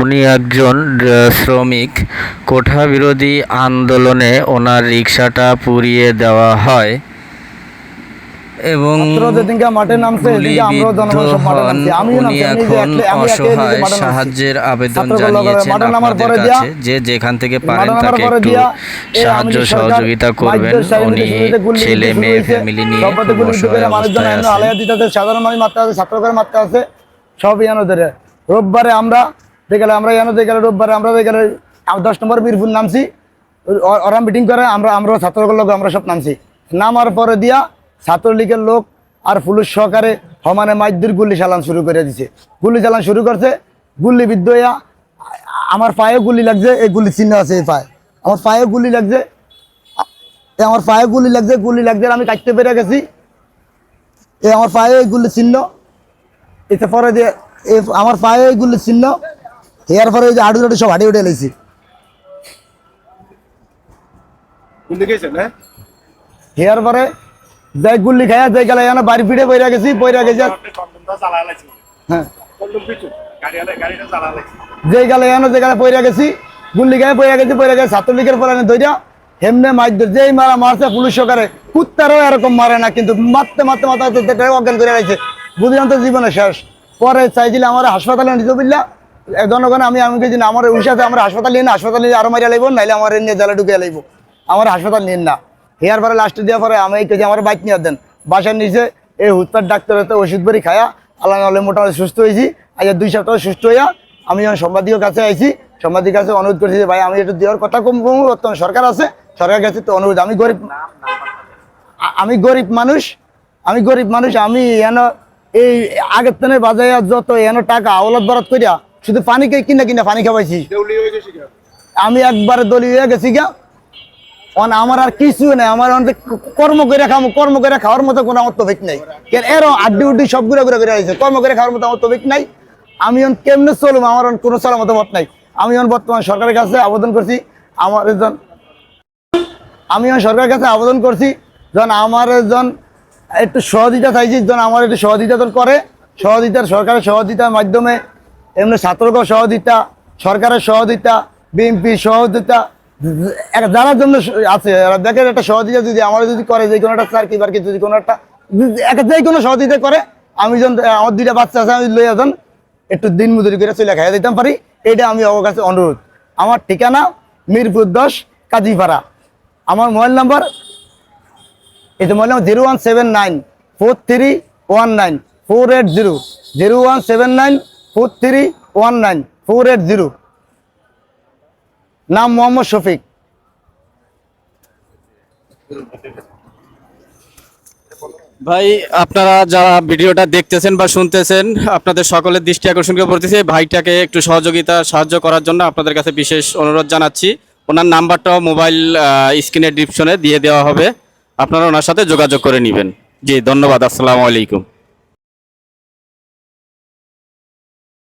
উনি একজন শ্রমিক। কোঠা বিরোধী আন্দোলনে ওনার রিক্সাটা পুড়িয়ে দেওয়া হয়। এবং উনি এখন অসহায়। সাহায্যের আবেদন জানিয়েছেন আপনাদের কাছে যে যেখান থেকে পারেন তাকে একটু সাহায্য সহযোগিতা করবেন। উনি ছেলে মেয়ে ফ্যামিলি নিয়ে অসহায় অবস্থায় আছেন সাধারণ মারতে আছে মারতে আছে সব ইয়ানো ধরে রোববারে আমরা দেখলে আমরা ইয়ানো দেখলে রোববারে আমরা দেখলে দশ নম্বর বীরপুর নামছি। ওরা মিটিং করে আমরা আমরা ছাত্রগুলো লোক, আমরা সব নামছি। নামার পরে দিয়া ছাত্রলীগের লোক আর পুলিশ সহকারে সমানে মাইদ্যুর গুলি চালান শুরু করে দিছে। গুলি চালান শুরু করছে, গুলি বিদ্ধ আমার পায়ে গুলি লাগছে, এই গুলি চিহ্ন আছে এই পায়ে। আমার পায়ে গুলি লাগছে আমার পায়ে গুলি লাগছে গুলি লাগছে, আমি কাটতে পেরে গেছি। এ আমার পায়ে এই গুলি চিহ্ন, এতে পরে যে এ আমার পায়ে এই গুলি চিহ্ন এর পরে এই যে হাঁটু টাটু সব হাঁটি উঠে লেছি হেয়ার পরে যাই গুল্লি খাইয়া যাই গেলে এখানে বাড়ি ফিরে বইরা গেছি বইরা গেছি। হ্যাঁ। যে গেলে এখানে যে গেলে বইরা গেছি গুল্লি খাইয়া বইরা গেছি বইরা গেছি ছাত্রলীগের পরে দইরা হেমনে মাইর যেই মারা মারছে পুলিশ সরকারে কুত্তারও এরকম মারে না কিন্তু মারতে মারতে মাথা অজ্ঞান করে গেছে বুঝলাম তো জীবনে শেষ। পরে চাইছিল আমার হাসপাতালে নিতে বুঝলা জনগণ আমি আমি কিছু আমার উষাতে আমার হাসপাতাল নিয়ে না, হাসপাতাল নিয়ে আরও মারিয়া লাগবো নাইলে আমার নিয়ে জেলে ঢুকিয়ে লাগবো আমার হাসপাতাল নিন না। হেয়ার পরে লাস্টে দেওয়ার পরে আমি কেজি আমার বাইক নিয়ে দেন। বাসার নিচে এই হুত্তার ডাক্তার হতে ওষুধ বড়ি খায়া, আল্লাহ আল্লাহ মোটামুটি সুস্থ হয়েছি। আজ দুই সপ্তাহ সুস্থ হইয়া আমি যখন সাংবাদিকের কাছে আইছি সাংবাদিকের কাছে অনুরোধ করছি যে, ভাই, আমি একটু দেওয়ার কথা কম কম, বর্তমান সরকার আছে, সরকার কাছে তো অনুরোধ, আমি গরিব আমি গরিব মানুষ, আমি গরিব মানুষ, আমি এন এই আগের তেনে বাজাইয়া যত এন টাকা আওলাদ বরাদ করিয়া শুধু পানি কিনা কিনা পানি খাওয়াইছি। আমি একবারে দলীয় হয়ে গেছি গা অন আমার আর কিছু নাই আমার অনেক কর্ম করে খাব কর্ম করে খাওয়ার মতো কোনো আমার তবিক নাই। কেন এরও আড্ডি উড্ডি সব ঘুরে ঘুরে ঘুরে আছে কর্ম করে খাওয়ার মতো আমার তবিক নাই। আমি অন কেমনে চলবো আমার অন কোনো চলার মতো মত নাই। আমি অন বর্তমান সরকারের কাছে আবেদন করছি আমার একজন আমি এখন সরকারের কাছে আবেদন করছি যখন আমার একজন একটু সহযোগিতা চাইছি যখন আমার একটু সহযোগিতা করে সহযোগিতার সরকারের সহযোগিতার মাধ্যমে এমনি ছাত্রকে সহযোগিতা সরকারের সহযোগিতা বিএনপি সহযোগিতা যারা জন্য আছে দেখেন একটা সহযোগিতা যদি আমার যদি করে, যে কোনো একটা চাকরি বারকি যদি কোনো একটা যে কোনো সহযোগিতা করে, আমি যখন আমার দুইটা বাচ্চা আছে, আমি লইয়া যান, একটু দিন মজুরি করে চলে খাইয়া দিতাম পারি এটা আমি আমার কাছে অনুরোধ। আমার ঠিকানা মিরপুর দশ, কাজীপাড়া। আমার মোবাইল নাম্বার এটা mobile number zero one seven nine four three one nine four eight zero zero one seven nine four three one nine four eight zero নাম মোহাম্মদ শফিক ভাই, আপনারা যারা ভিডিওটা দেখতেছেন বা শুনতেছেন, আপনাদের সকলের দৃষ্টি আকর্ষণকে পড়তেছে এই ভাইটাকে একটু সহযোগিতা, সাহায্য করার জন্য আপনাদের কাছে বিশেষ অনুরোধ জানাচ্ছি। ওনার নাম্বারটাও মোবাইল স্ক্রিনের ডিসক্রিপশনে দিয়ে দেওয়া হবে। আপনারা ওনার সাথে যোগাযোগ করে নেবেন। জি, ধন্যবাদ, আসসালামু আলাইকুম।